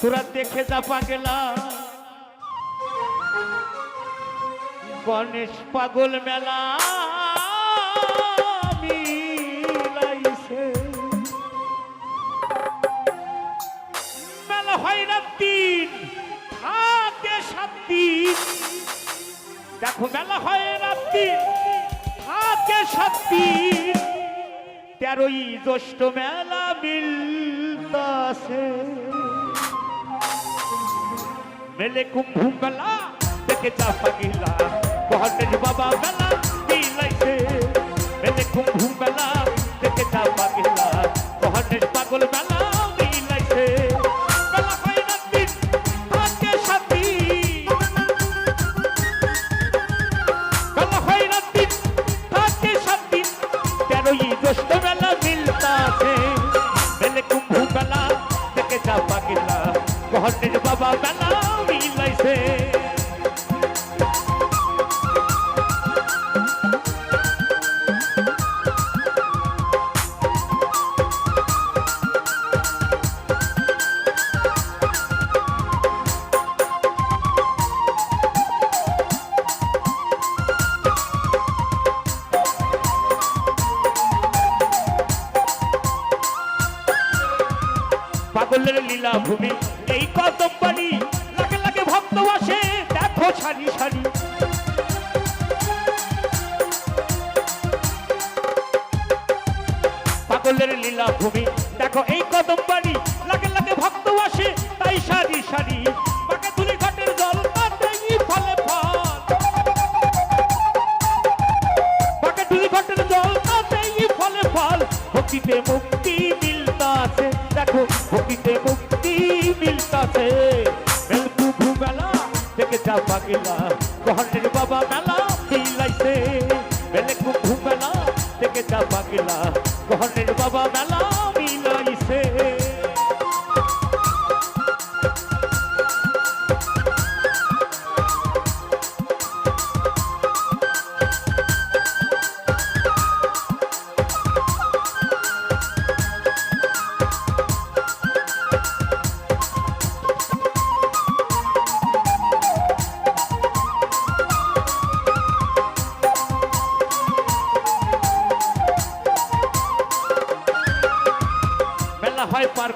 তোরা দেখে যা পাগলা। গণেশ পাগল মেলা মিলাইছে। মেলা হয় সাত দিন। দেখো, মেলা হয় রাত দিন থাকে তেরোই জ্যৈষ্ঠ মেলা মিলতাছে মেলে কুম্ভ মেলা দেখে চাপা গিলা বাবা মেলা মিলাইছে। বহনের বাবা বেলা মিলাইছে। পাগলের লীলা ভূমি। এই কদম বাড়ি লাগে লাগে ভক্ত বসে দেখো সারি সারি। পাগলের লীলা ভূমি, দেখো এই কদম দেখো ভক্তিতে মুক্তি মিলতাছে। বেলকু ভূমেলা থেকে যা পাগিলা গহনের বাবা মেলা মিলাইছে। বেলকু ভূমেলা থেকে যা পাগিলা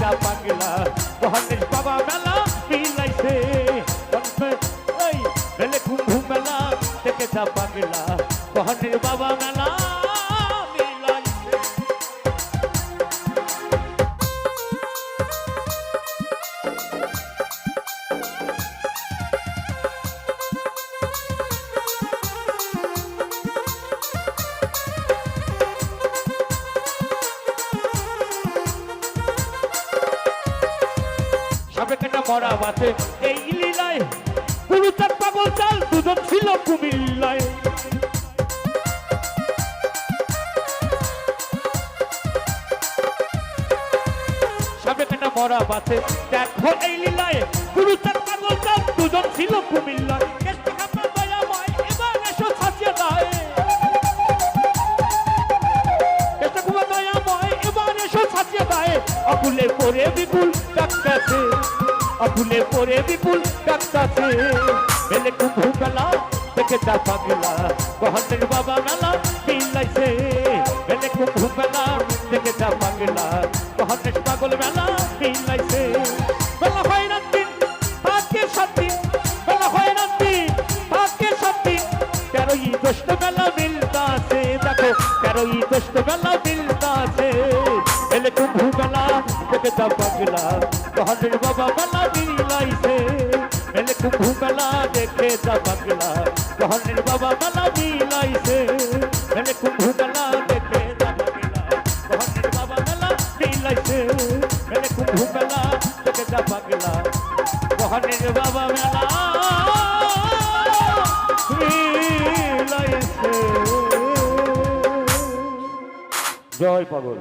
যা পাগলা। গহনের বাবা মেলা মিলাইছে। মেলে কুম্ভ মেলা যা পাগলা। গহনের বাবা মেলা সাবেকেটা মরা বাসে এই লীলায় গুরু চার পাগল চাল, দুজন ছিল কুমিল্লায়। সাবেকেটা মরা বাসে দেখো এই লীলায় গুরু চার পাগল চাল, দুজন ছিল কুমিল্লায়। অকুলে পরে বিপুল অকুলে পরে বিপুল ডাক্তাছে মেলে কুম্ভ মেলা দেখে যা পাগলা। গহনের বাবা মেলা মিলাইছে। মেলে কুম্ভ মেলা দেখে যা পাগলা। গহনের পাগল মেলা মিলাইছে। মেলা হয় রাত দিন, থাকে সাত দিন। হয় রাত দিন, থাকে দেখো মেলা দেখে পাগলা। বাবা কুম্ভ মেলা দেখে যা পাগলা। রহনের বাবা মেলা মিলাইছে। মানে কুম্ভ মেলা দেখে যা পাগলা। রহনের বাবা মেলা মিলাইছে। মানে কুম্ভ মেলা দেখে যা পাগলা। রহনের বাবা মেলা মিলাইছে। জয় পাগল।